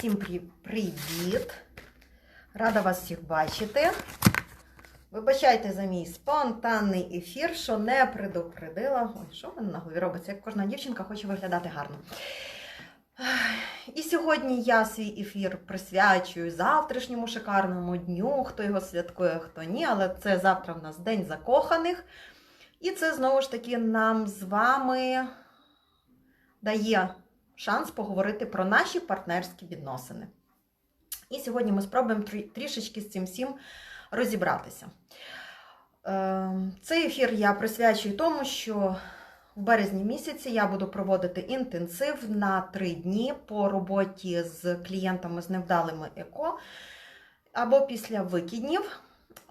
Всім привіт! Рада вас всіх бачити. Вибачайте за мій спонтанний ефір, що не предупредила. Ой, що в мене на голові робиться? Як кожна дівчинка хоче виглядати гарно. І сьогодні я свій ефір присвячую завтрашньому шикарному дню. Хто його святкує, хто ні, але це завтра в нас День закоханих. І це знову ж таки нам з вами дає шанс поговорити про наші партнерські відносини. І сьогодні ми спробуємо трішечки з цим всім розібратися. Е, Цей ефір я присвячую тому, що в березні місяці я буду проводити інтенсив на три дні по роботі з клієнтами з невдалими еко або після викиднів.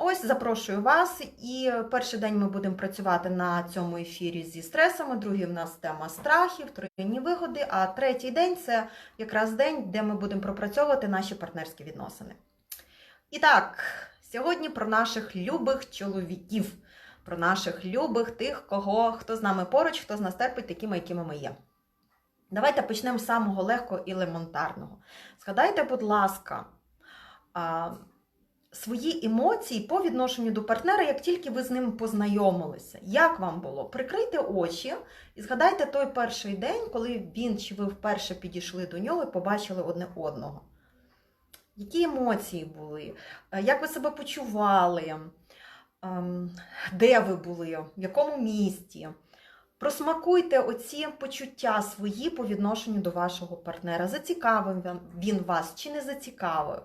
Ось запрошую вас. І перший день ми будемо працювати на цьому ефірі зі стресами, другий в нас тема страхів, троєнні вигоди, а третій день це якраз день, де ми будемо пропрацьовувати наші партнерські відносини. І так, сьогодні про наших любих чоловіків, про наших любих тих, кого хто з нами поруч, хто з нас терпить такими, якими ми є. Давайте почнемо з самого легкого і елементарного. Згадайте, будь ласка, свої емоції по відношенню до партнера, як тільки ви з ним познайомилися. Як вам було? Прикрийте очі і згадайте той перший день, коли він чи ви вперше підійшли до нього і побачили одне одного. Які емоції були? Е, Як ви себе почували? Ем, Де ви були? В якому місті? Просмакуйте оці почуття свої по відношенню до вашого партнера. Зацікавив він- він вас чи не зацікавив?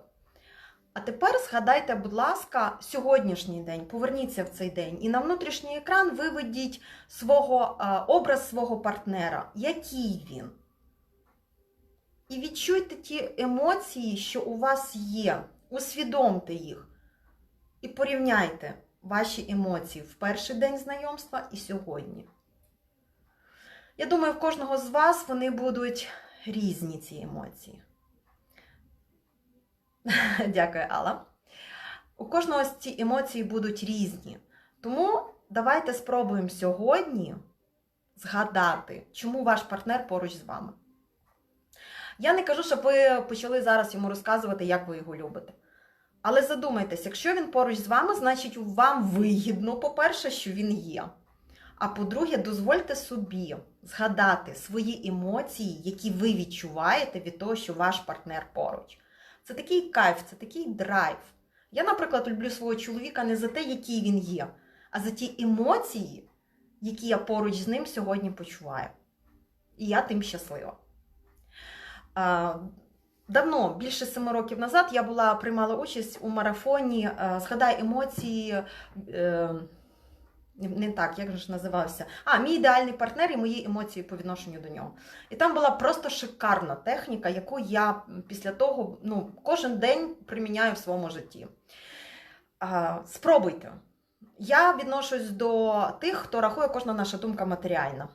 А тепер згадайте, будь ласка, сьогоднішній день, поверніться в цей день і на внутрішній екран виведіть свого, е, образ свого партнера. Який він? І відчуйте ті емоції, що у вас є. Усвідомте їх. І порівняйте ваші емоції в перший день знайомства і сьогодні. Я думаю, в кожного з вас вони будуть різні ці емоції. Дякую, Алла. У кожного з ці емоції будуть різні. Тому давайте спробуємо сьогодні згадати, чому ваш партнер поруч з вами. Я не кажу, щоб ви почали зараз йому розказувати, як ви його любите. Але задумайтесь, якщо він поруч з вами, значить вам вигідно, по-перше, що він є. А по-друге, дозвольте собі згадати свої емоції, які ви відчуваєте від того, що ваш партнер поруч. Це такий кайф, це такий драйв. Я, наприклад, люблю свого чоловіка не за те, який він є, а за ті емоції, які я поруч з ним сьогодні почуваю. І я тим щаслива. Давно, більше семи років назад, я була приймала участь у марафоні е, Згадай емоції. Не так, як же ж називався? А, мій ідеальний партнер і мої емоції по відношенню до нього. І там була просто шикарна техніка, яку я після того ну, кожен день приміняю в своєму житті. А, спробуйте. Я відношусь до тих, хто рахує кожна наша думка матеріальна.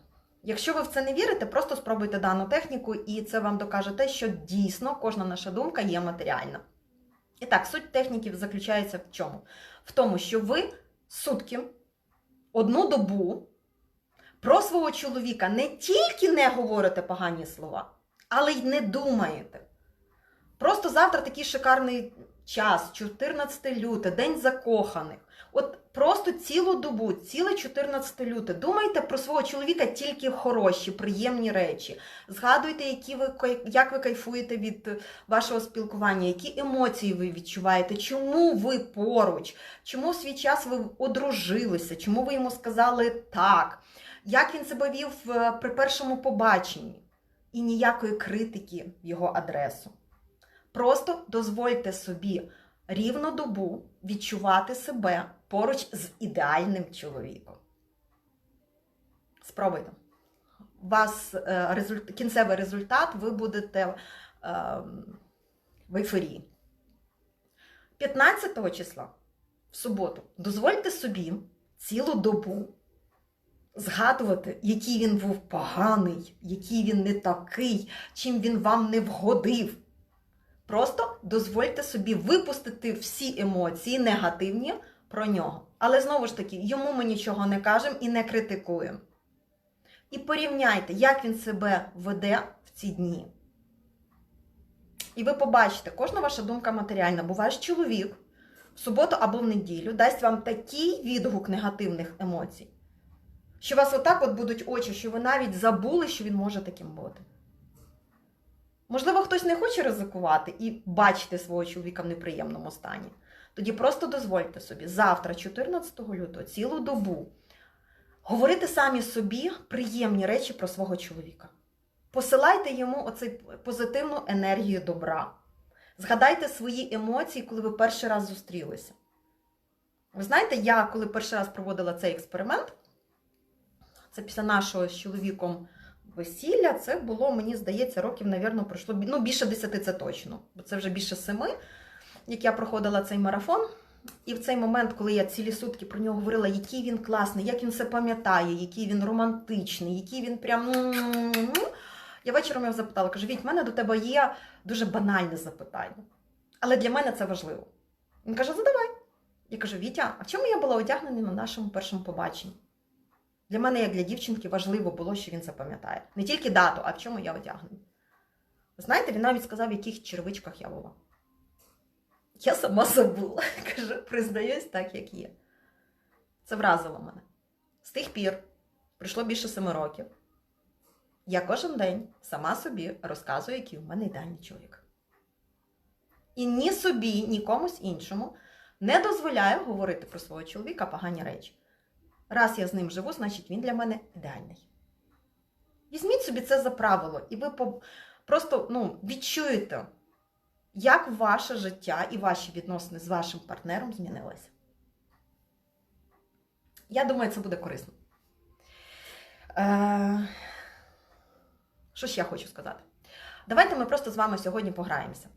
Якщо ви в це не вірите, просто спробуйте дану техніку, і це вам докаже те, що дійсно кожна наша думка є матеріальна. І так, суть техніки заключається в чому? В тому, що ви сутки, одну добу про свого чоловіка не тільки не говорите погані слова, але й не думаєте. Просто завтра такий шикарний час, 14 люте, День закоханих. От просто цілу добу, ціле 14 люте. Думайте про свого чоловіка тільки хороші, приємні речі. Згадуйте, які ви, як ви кайфуєте від вашого спілкування, які емоції ви відчуваєте, чому ви поруч, чому в свій час ви одружилися, чому ви йому сказали так, як він себе вів е, при першому побаченні. І ніякої критики в його адресу. Просто дозвольте собі рівну добу відчувати себе поруч з ідеальним чоловіком. Спробуйте. У вас е, результ... кінцевий результат, ви будете е, в ейфорії. 15 числа в суботу дозвольте собі цілу добу згадувати, який він був поганий, який він не такий, чим він вам не вгодив. Просто дозвольте собі випустити всі емоції негативні про нього. Але знову ж таки, йому ми нічого не кажемо і не критикуємо. І порівняйте, як він себе веде в ці дні. І ви побачите, кожна ваша думка матеріальна, бо ваш чоловік в суботу або в неділю дасть вам такий відгук негативних емоцій, що у вас отак от будуть очі, що ви навіть забули, що він може таким бути. Можливо, хтось не хоче ризикувати і бачити свого чоловіка в неприємному стані. Тоді просто дозвольте собі завтра, 14 лютого, цілу добу, говорити самі собі приємні речі про свого чоловіка. Посилайте йому оцей позитивну енергію добра. Згадайте свої емоції, коли ви перший раз зустрілися. Ви знаєте, я коли перший раз проводила цей експеримент, це після нашого з чоловіком весілля, це було, мені здається, років, навірно, пройшло ну, більше 10 це точно, бо це вже більше семи, як я проходила цей марафон. І в цей момент, коли я цілі сутки про нього говорила, який він класний, як він все пам'ятає, який він романтичний, який він прям. Я вечором його запитала, кажу, Віть, в мене до тебе є дуже банальне запитання. Але для мене це важливо. Він каже, задавай. Я кажу, Вітя, а в чому я була одягнена на нашому першому побаченні? Для мене, як для дівчинки, важливо було, що він це пам'ятає. Не тільки дату, а в чому я одягнена. Знаєте, він навіть сказав, в яких черевичках я була. Я сама забула. Кажу, признаюсь так, як є. Це вразило мене. З тих пір пройшло більше семи років. Я кожен день сама собі розказую, який у мене ідеальний чоловік. І ні собі, ні комусь іншому не дозволяю говорити про свого чоловіка погані речі. Раз я з ним живу, значить він для мене ідеальний. Візьміть собі це за правило, і ви просто ну, відчуєте, як ваше життя і ваші відносини з вашим партнером змінилися. Я думаю, це буде корисно. Е... Що ще я хочу сказати? Давайте ми просто з вами сьогодні пограємося.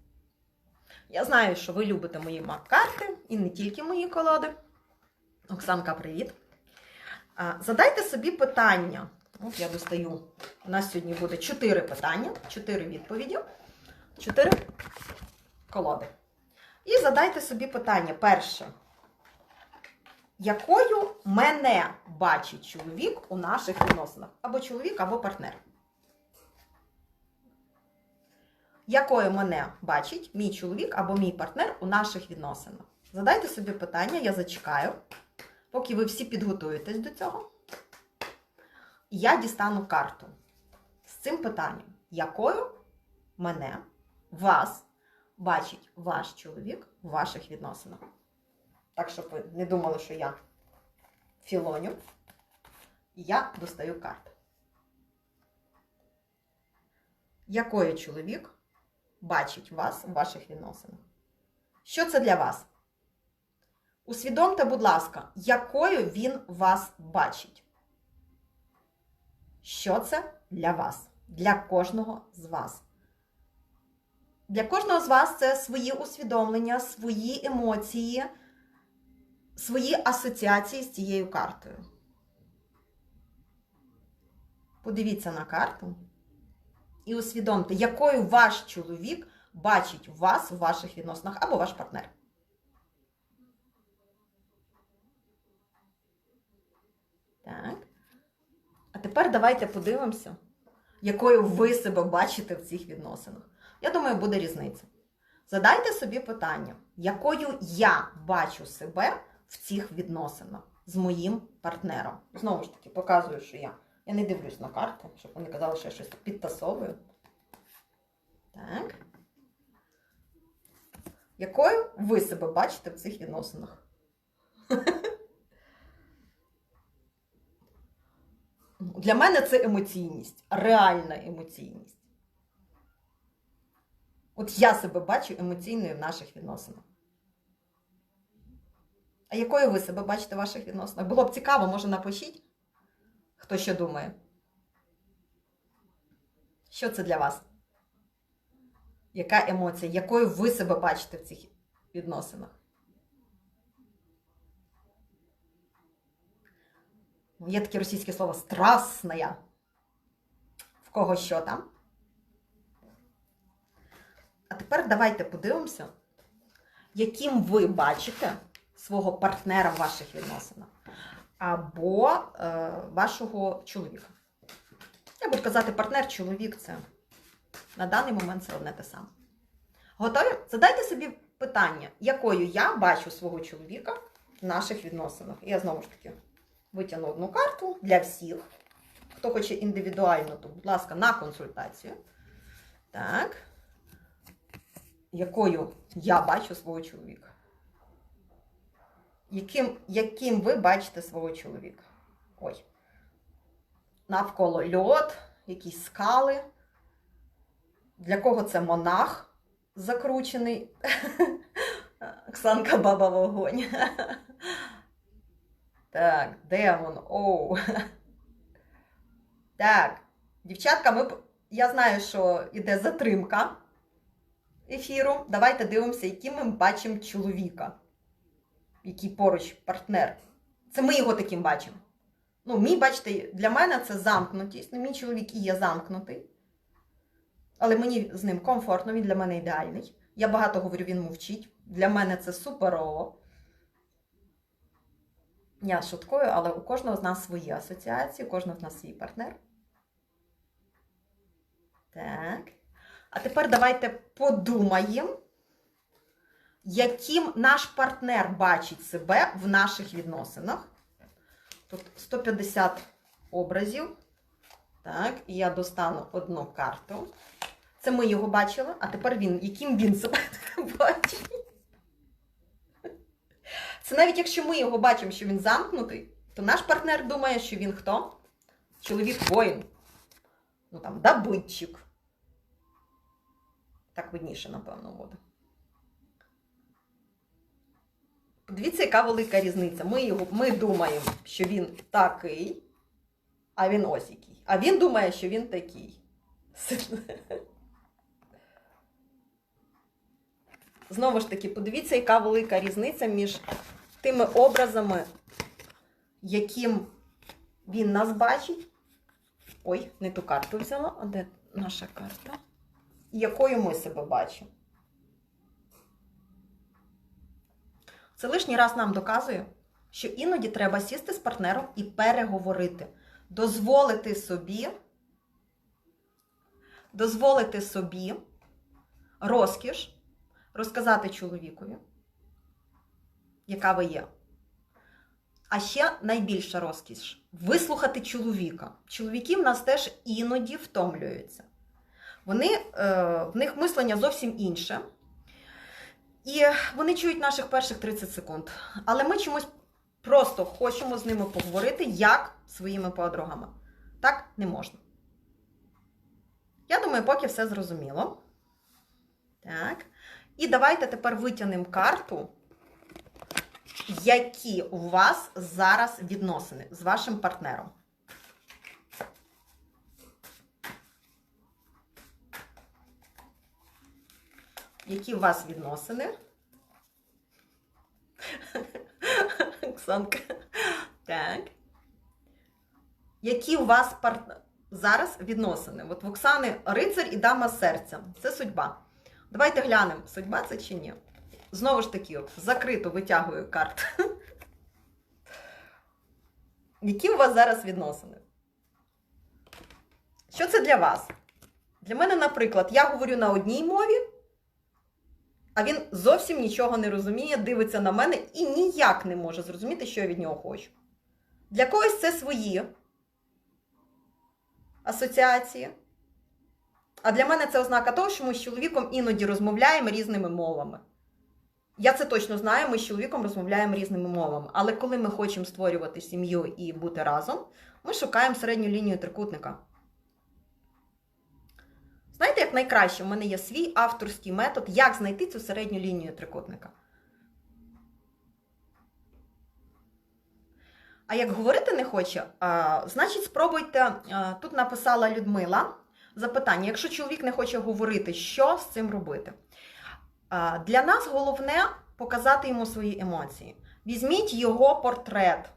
Я знаю, що ви любите мої мак-карти і не тільки мої колоди. Оксанка, привіт! Задайте собі питання. От я достаю. У нас сьогодні буде 4 питання, 4 відповіді, 4 колоди. І задайте собі питання. Перше. Якою мене бачить чоловік у наших відносинах? Або чоловік, або партнер. Якою мене бачить мій чоловік або мій партнер у наших відносинах? Задайте собі питання, я зачекаю, поки ви всі підготуєтесь до цього. Я дістану карту з цим питанням, якою мене, вас бачить ваш чоловік у ваших відносинах. Так, щоб ви не думали, що я філоню. Я достаю карту. Якою чоловік бачить вас у ваших відносинах? Що це для вас? Усвідомте, будь ласка, якою він вас бачить. Що це для вас? Для кожного з вас. Для кожного з вас це свої усвідомлення, свої емоції, свої асоціації з цією картою. Подивіться на карту і усвідомте, якою ваш чоловік бачить вас у ваших відносинах або ваш партнер. Так. А тепер давайте подивимося, якою ви себе бачите в цих відносинах. Я думаю, буде різниця. Задайте собі питання, якою я бачу себе в цих відносинах з моїм партнером. Знову ж таки, показую, що я. Я не дивлюсь на карту, щоб вони казали, що я щось підтасовую. Так. Якою ви себе бачите в цих відносинах? Для мене це емоційність, реальна емоційність. От я себе бачу емоційною в наших відносинах. А якою ви себе бачите в ваших відносинах? Було б цікаво, може напишіть, хто що думає. Що це для вас? Яка емоція? Якою ви себе бачите в цих відносинах? Є таке російське слово страсная. В кого що там? А тепер давайте подивимося, яким ви бачите свого партнера в ваших відносинах або е, вашого чоловіка. Я буду казати, партнер, чоловік це на даний момент це одне те саме. Готові? Задайте собі питання, якою я бачу свого чоловіка в наших відносинах. Я знову ж таки витягну одну карту для всіх. Хто хоче індивідуально, то, будь ласка, на консультацію. Так. Якою я бачу свого чоловіка? Яким, яким ви бачите свого чоловіка? Ой. Навколо льот, якісь скали. Для кого це монах закручений? Оксанка Баба Вогонь. Так, демон. Оу. Так, дівчатка, ми... я знаю, що йде затримка ефіру. Давайте дивимося, яким ми бачимо чоловіка, який поруч партнер. Це ми його таким бачимо. Ну, мій, бачите, для мене це замкнутість. Ну, мій чоловік і є замкнутий. Але мені з ним комфортно, він для мене ідеальний. Я багато говорю, він мовчить. Для мене це суперово. Я шуткую, але у кожного з нас свої асоціації, у кожного з нас свій партнер. Так. А тепер давайте подумаємо, яким наш партнер бачить себе в наших відносинах. Тут 150 образів. Так, і я достану одну карту. Це ми його бачили, а тепер він, яким він себе бачить. Це навіть якщо ми його бачимо, що він замкнутий, то наш партнер думає, що він хто? Чоловік воїн. Ну там, добитчик. Так видніше, напевно, буде. Подивіться, яка велика різниця. Ми, його, ми думаємо, що він такий, а він ось який. А він думає, що він такий. Знову ж таки, подивіться, яка велика різниця між тими образами, яким він нас бачить. Ой, не ту карту взяла, а де наша карта? Якою ми себе бачимо. Це лишній раз нам доказує, що іноді треба сісти з партнером і переговорити, дозволити собі, дозволити собі розкіш розказати чоловікові, яка ви є. А ще найбільша розкіш вислухати чоловіка. Чоловіки в нас теж іноді втомлюються. Вони, е, в них мислення зовсім інше. І вони чують наших перших 30 секунд. Але ми чомусь просто хочемо з ними поговорити, як своїми подругами. Так не можна. Я думаю, поки все зрозуміло. Так. І давайте тепер витягнемо карту, які у вас зараз відносини з вашим партнером. Які у вас відносини? Оксанка. Так. Які у вас пар... зараз відносини? От в Оксани рицарь і дама серця. Це судьба. Давайте глянемо, судьба це чи ні. Знову ж таки, закрито витягую карт. Які у вас зараз відносини? Що це для вас? Для мене, наприклад, я говорю на одній мові, а він зовсім нічого не розуміє, дивиться на мене і ніяк не може зрозуміти, що я від нього хочу. Для когось це свої асоціації. А для мене це ознака того, що ми з чоловіком іноді розмовляємо різними мовами. Я це точно знаю, ми з чоловіком розмовляємо різними мовами. Але коли ми хочемо створювати сім'ю і бути разом, ми шукаємо середню лінію трикутника. Знаєте, як найкраще, в мене є свій авторський метод, як знайти цю середню лінію трикутника. А як говорити не хоче, значить спробуйте, тут написала Людмила запитання: якщо чоловік не хоче говорити, що з цим робити? Для нас головне показати йому свої емоції. Візьміть його портрет,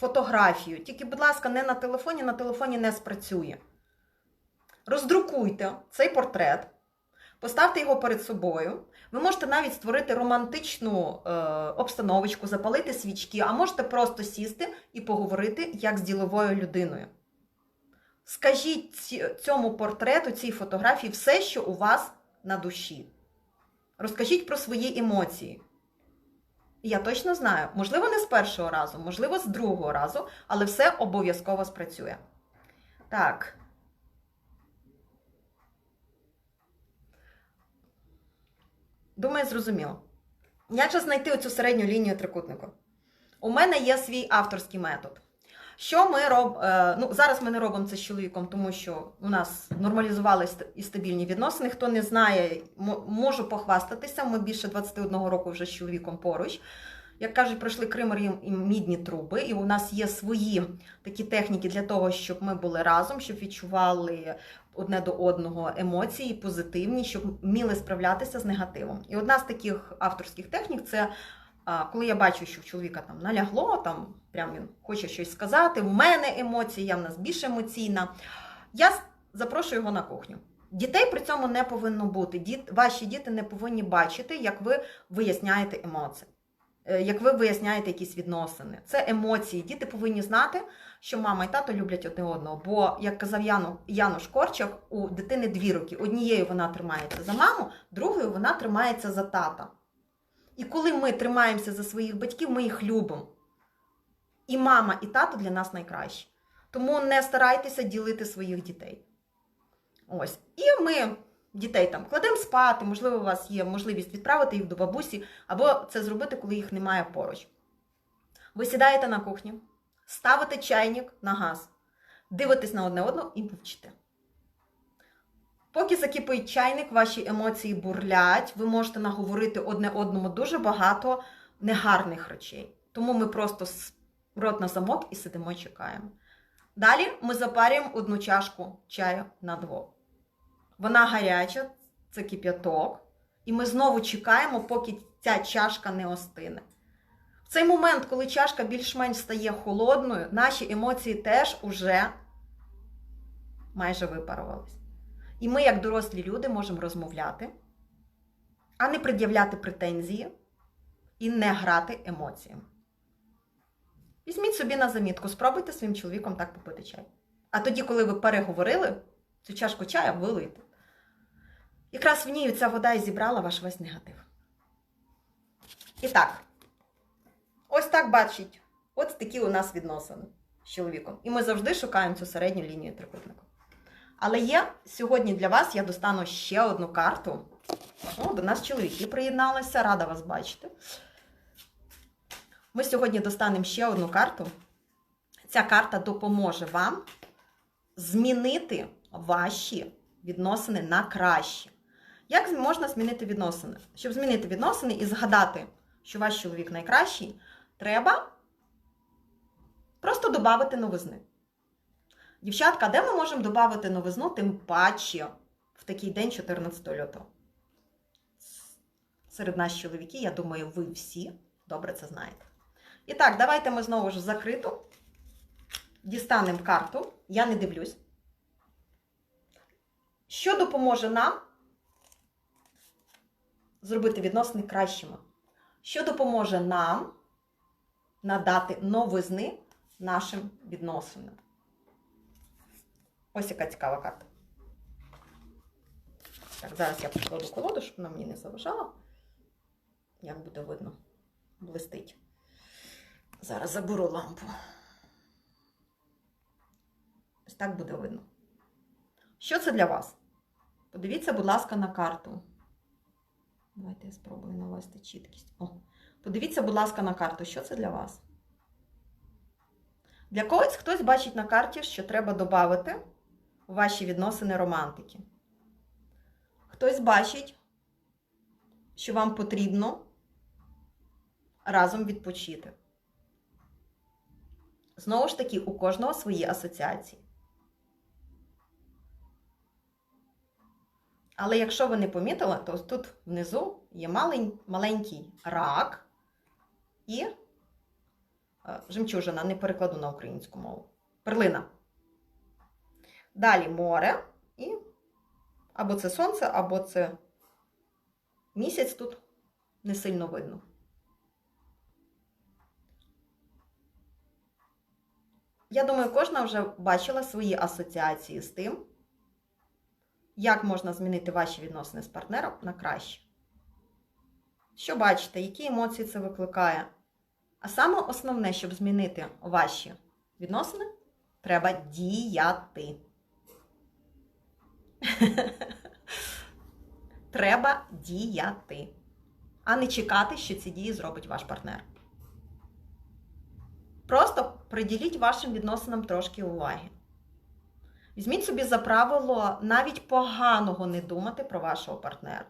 фотографію. Тільки, будь ласка, не на телефоні, на телефоні не спрацює. Роздрукуйте цей портрет, поставте його перед собою. Ви можете навіть створити романтичну е, обстановочку, запалити свічки, а можете просто сісти і поговорити як з діловою людиною. Скажіть цьому портрету, цій фотографії все, що у вас на душі. Розкажіть про свої емоції. Я точно знаю, можливо, не з першого разу, можливо, з другого разу, але все обов'язково спрацює. Так. Думаю, зрозуміло. Як же знайти оцю середню лінію трикутнику? У мене є свій авторський метод. Що ми роб... Ну, зараз ми не робимо це з чоловіком, тому що у нас нормалізувалися і стабільні відносини. Хто не знає, можу похвастатися. Ми більше 21 року вже з чоловіком поруч. Як кажуть, пройшли Кример і мідні труби, і у нас є свої такі техніки для того, щоб ми були разом, щоб відчували одне до одного емоції позитивні, щоб вміли справлятися з негативом. І одна з таких авторських технік це коли я бачу, що в чоловіка там налягло, там прям він хоче щось сказати, в мене емоції, я в нас більш емоційна. Я запрошую його на кухню. Дітей при цьому не повинно бути. Ваші діти не повинні бачити, як ви виясняєте емоції, як ви виясняєте якісь відносини. Це емоції. Діти повинні знати, що мама і тато люблять одне одного. Бо, як казав Яну, Януш Корчак, у дитини дві руки. Однією вона тримається за маму, другою вона тримається за тата. І коли ми тримаємося за своїх батьків, ми їх любимо. І мама, і тато для нас найкращі. Тому не старайтеся ділити своїх дітей. Ось. І ми дітей там кладемо спати, можливо, у вас є можливість відправити їх до бабусі, або це зробити, коли їх немає поруч. Ви сідаєте на кухню, ставите чайник на газ, дивитесь на одне одного і мовчите. Поки закипить чайник, ваші емоції бурлять, ви можете наговорити одне одному дуже багато негарних речей. Тому ми просто рот на замок і сидимо чекаємо. Далі ми запарюємо одну чашку чаю на двох. Вона гаряча, це кип'яток, і ми знову чекаємо, поки ця чашка не остине. В цей момент, коли чашка більш-менш стає холодною, наші емоції теж уже майже випарувались. І ми, як дорослі люди, можемо розмовляти, а не пред'являти претензії і не грати емоціями. Візьміть собі на замітку, спробуйте своїм чоловіком так попити чай. А тоді, коли ви переговорили, цю чашку чая вилийте. Якраз в ній ця вода і зібрала ваш весь негатив. І так, ось так бачить, от такі у нас відносини з чоловіком. І ми завжди шукаємо цю середню лінію трикутника. Але є сьогодні для вас, я достану ще одну карту. О, до нас чоловіки приєдналися, рада вас бачити. Ми сьогодні достанемо ще одну карту. Ця карта допоможе вам змінити ваші відносини на краще. Як можна змінити відносини? Щоб змінити відносини і згадати, що ваш чоловік найкращий, треба просто додати новизни. Дівчатка, де ми можемо додати новизну, тим паче в такий день 14 лютого? Серед нас чоловіки, я думаю, ви всі добре це знаєте. І так, давайте ми знову ж закриту. Дістанемо карту. Я не дивлюсь. Що допоможе нам зробити відносини кращими? Що допоможе нам надати новизни нашим відносинам? Ось яка цікава карта. Так, зараз я покладу колоду, щоб вона мені не заважала. Як буде видно, блистить. Зараз заберу лампу. Ось так буде видно. Що це для вас? Подивіться, будь ласка, на карту. Давайте я спробую навести чіткість. О, подивіться, будь ласка, на карту. Що це для вас? Для когось хтось бачить на карті, що треба додати ваші відносини романтики. Хтось бачить, що вам потрібно разом відпочити. Знову ж таки, у кожного свої асоціації. Але якщо ви не помітили, то тут внизу є маленький рак і е, жемчужина, не перекладу на українську мову. Перлина. Далі море і або це сонце, або це місяць тут не сильно видно. Я думаю, кожна вже бачила свої асоціації з тим, як можна змінити ваші відносини з партнером на краще. Що бачите, які емоції це викликає? А саме основне, щоб змінити ваші відносини, треба діяти. Треба діяти, а не чекати, що ці дії зробить ваш партнер. Просто приділіть вашим відносинам трошки уваги. Візьміть собі за правило навіть поганого не думати про вашого партнера.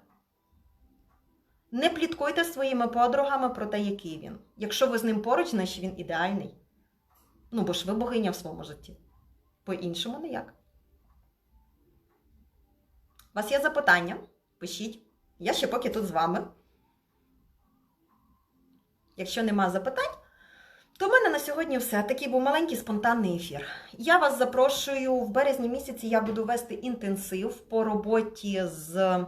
Не пліткуйте своїми подругами про те, який він. Якщо ви з ним поруч, значить він ідеальний. Ну, бо ж ви богиня в своєму житті. По-іншому ніяк. У вас є запитання? Пишіть. Я ще поки тут з вами. Якщо нема запитань, то в мене на сьогодні все. Такий був маленький спонтанний ефір. Я вас запрошую в березні місяці. Я буду вести інтенсив по роботі з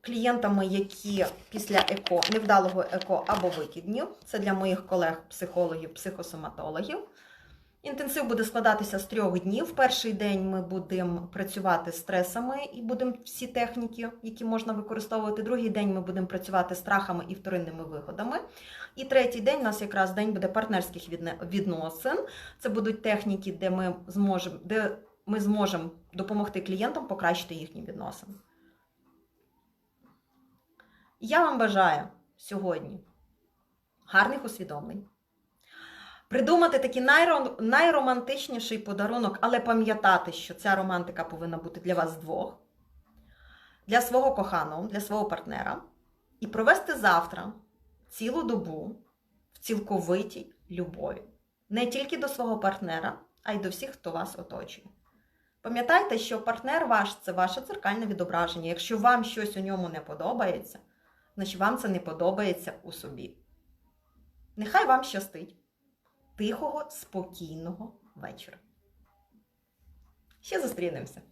клієнтами, які після еко, невдалого еко або викиднів. Це для моїх колег-психологів, психосоматологів. Інтенсив буде складатися з трьох днів. Перший день ми будемо працювати з стресами і будемо всі техніки, які можна використовувати. Другий день ми будемо працювати страхами і вторинними виходами. І третій день у нас якраз день буде партнерських відносин. Це будуть техніки, де ми зможемо, де ми зможемо допомогти клієнтам покращити їхні відносини. Я вам бажаю сьогодні гарних усвідомлень. Придумати такий найро- найромантичніший подарунок, але пам'ятати, що ця романтика повинна бути для вас двох, для свого коханого, для свого партнера, і провести завтра цілу добу в цілковитій любові. Не тільки до свого партнера, а й до всіх, хто вас оточує. Пам'ятайте, що партнер ваш це ваше дзеркальне відображення. Якщо вам щось у ньому не подобається, значить вам це не подобається у собі. Нехай вам щастить тихого, спокійного вечора. Ще зустрінемося!